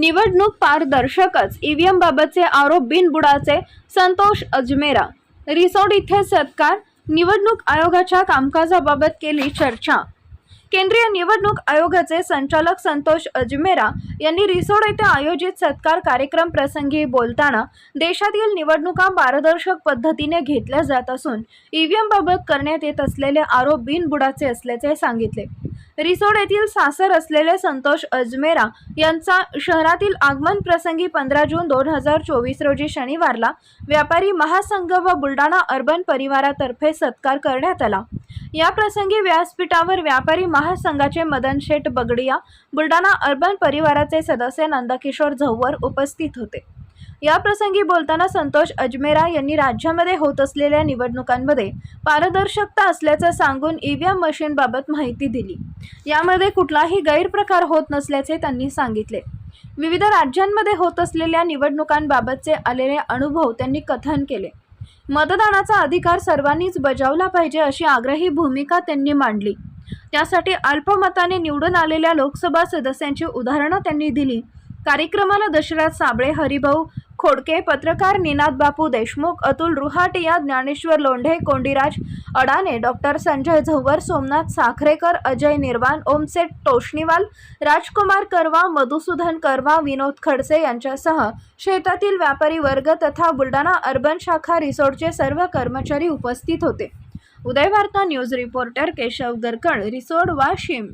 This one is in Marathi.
निवडणूक पारदर्शकच ईव्हीएम बाबतचे आरोप बिनबुडाचे संतोष अजमेरा. रिसोड इथे सत्कार निवडणूक आयोगाच्या कामकाजाबाबत केली चर्चा. केंद्रीय निवडणूक आयोगाचे संचालक संतोष अजमेरा यांनी रिसोड येथे आयोजित सत्कार कार्यक्रम प्रसंगी बोलताना देशातील निवडणुका पारदर्शक पद्धतीने घेतल्या जात असून ईव्हीएम बाबत करण्यात येत असलेले आरोप बिनबुडाचे असल्याचे सांगितले. रिसोड येथील सासर असलेले संतोष अजमेरा यांचा शहरातील आगमन प्रसंगी पंधरा जून दोन हजार चोवीस रोजी शनिवारला व्यापारी महासंघ व बुलडाणा अर्बन परिवारातर्फे सत्कार करण्यात आला. या प्रसंगी व्यासपीठावर व्यापारी महासंघाचे मदन शेठ बगडिया बुलडाणा अर्बन परिवाराचे सदस्य नंदकिशोर झव्वर उपस्थित होते. या प्रसंगी बोलताना संतोष अजमेरा यांनी राज्यामध्ये होत असलेल्या निवडणुकांमध्ये पारदर्शकता असल्याचं सांगून ईव्हीएम मशीनबाबत माहिती दिली. यामध्ये कुठलाही गैरप्रकार होत नसल्याचे त्यांनी सांगितले. विविध राज्यांमध्ये होत असलेल्या निवडणुकांबाबतचे आलेले अनुभव त्यांनी कथन केले. मतदानाचा अधिकार सर्वांनीच बजावला पाहिजे अशी आग्रही भूमिका त्यांनी मांडली. त्यासाठी अल्पमताने निवडून आलेल्या लोकसभा सदस्यांची उदाहरणं त्यांनी दिली. कार्यक्रमाला दशरथ साबळे हरिभाऊ खोडके पत्रकार निनाद बापू देशमुख अतुल रुहाटिया ज्ञानेश्वर लोंढे कोंडीराज अडाणे डॉक्टर संजय झवर सोमनाथ साखरेकर अजय निर्वाण ओमसेट तोष्णीवाल राजकुमार करवा मधुसूदन करवा विनोद खडसे यांच्यासह शेतातील व्यापारी वर्ग तथा बुलढाणा अर्बन शाखा रिसोर्टचे सर्व कर्मचारी उपस्थित होते. Udayvarta news reporter Keshav Garkad Risod Washim.